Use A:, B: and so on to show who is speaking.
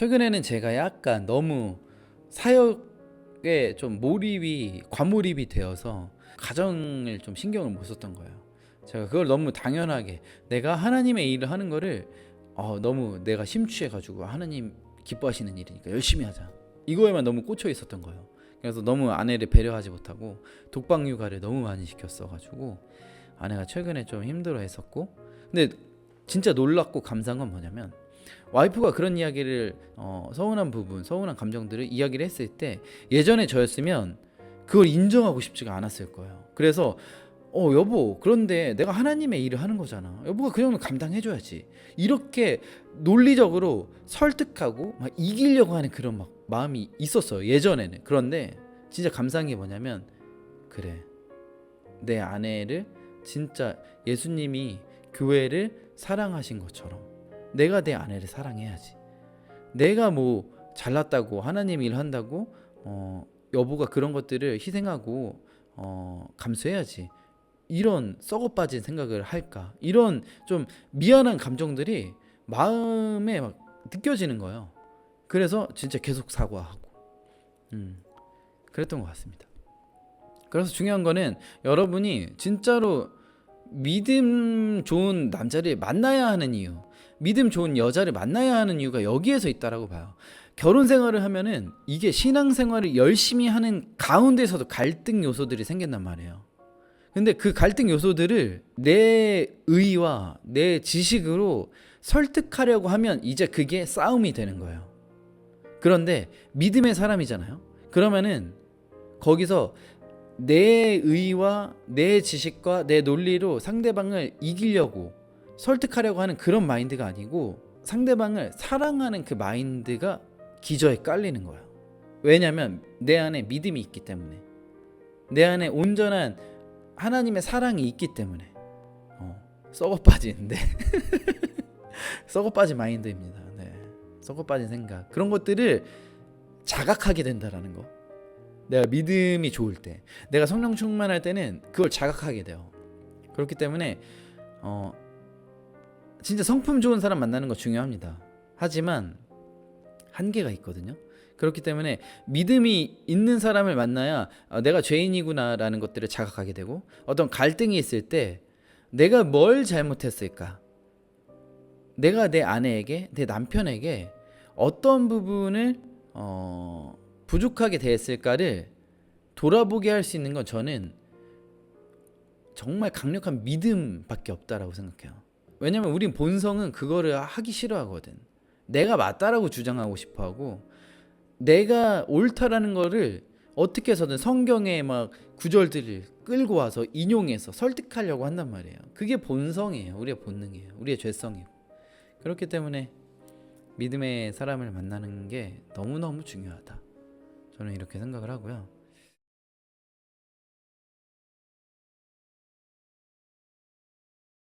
A: 최근에는 제가 약간 너무 사역에 좀 몰입이 과몰입이 되어서 가정을 좀 신경을 못 썼던 거예요. 제가 그걸 너무 당연하게 내가 하나님의 일을 하는 거를 어, 너무 내가 심취해 가지고 하나님 기뻐하시는 일이니까 열심히 하자. 이거에만 너무 꽂혀 있었던 거예요. 그래서 너무 아내를 배려하지 못하고 독방 육아를 너무 많이 시켰어 가지고 아내가 최근에 좀 힘들어 했었고 근데 진짜 놀랍고 감사한 건 뭐냐면 와이프가 그런 이야기를 어, 서운한 부분, 서운한 감정들을 이야기를 했을 때 예전에 저였으면 그걸 인정하고 싶지가 않았을 거예요. 그래서 어 여보 그런데 내가 하나님의 일을 하는 거잖아. 여보가 그 정도 감당해줘야지. 이렇게 논리적으로 설득하고 막 이기려고 하는 그런 막 마음이 있었어요 예전에는. 그런데 진짜 감사한 게 뭐냐면 그래 내 아내를 진짜 예수님이 교회를 사랑하신 것처럼 내가 내 아내를 사랑해야지. 내가 뭐 잘났다고 하나님 일 한다고 어 여보가 그런 것들을 희생하고 어 감수해야지. 이런 썩어 빠진 생각을 할까? 이런 좀 미안한 감정들이 마음에 막 느껴지는 거예요. 그래서 진짜 계속 사과하고, 음, 그랬던 것 같습니다. 그래서 중요한 거는 여러분이 진짜로 믿음 좋은 남자를 만나야 하는 이유, 믿음 좋은 여자를 만나야 하는 이유가 여기에서 있다라고 봐요. 결혼 생활을 하면은 이게 신앙 생활을 열심히 하는 가운데서도 갈등 요소들이 생긴단 말이에요. 근데 그 갈등 요소들을 내 의와 내 지식으로 설득하려고 하면 이제 그게 싸움이 되는 거예요. 그런데 믿음의 사람이잖아요. 그러면은 거기서 내 의와 내 지식과 내 논리로 상대방을 이기려고 설득하려고 하는 그런 마인드가 아니고 상대방을 사랑하는 그 마인드가 기저에 깔리는 거예요. 왜냐하면 내 안에 믿음이 있기 때문에 내 안에 온전한 하나님의 사랑이 있기 때문에 어, 썩어 빠지는데 썩어 빠진 마인드입니다. 네. 썩어 빠진 생각 그런 것들을 자각하게 된다라는 거. 내가 믿음이 좋을 때, 내가 성령 충만할 때는 그걸 자각하게 돼요. 그렇기 때문에 어 진짜 성품 좋은 사람 만나는 거 중요합니다. 하지만 한계가 있거든요. 그렇기 때문에 믿음이 있는 사람을 만나야 어, 내가 죄인이구나라는 것들을 자각하게 되고 어떤 갈등이 있을 때 내가 뭘 잘못했을까? 내가 내 아내에게, 내 남편에게 어떤 부분을 어, 부족하게 대했을까를 돌아보게 할 수 있는 건 저는 정말 강력한 믿음밖에 없다라고 생각해요. 왜냐면 우린 본성은 그거를 하기 싫어하거든. 내가 맞다라고 주장하고 싶어 하고 내가 옳다라는 거를 어떻게 해서든 성경의 막 구절들을 끌고 와서 인용해서 설득하려고 한단 말이에요. 그게 본성이에요. 우리의 본능이에요. 우리의 죄성이고. 그렇기 때문에 믿음의 사람을 만나는 게 너무너무 중요하다. 저는 이렇게 생각을 하고요.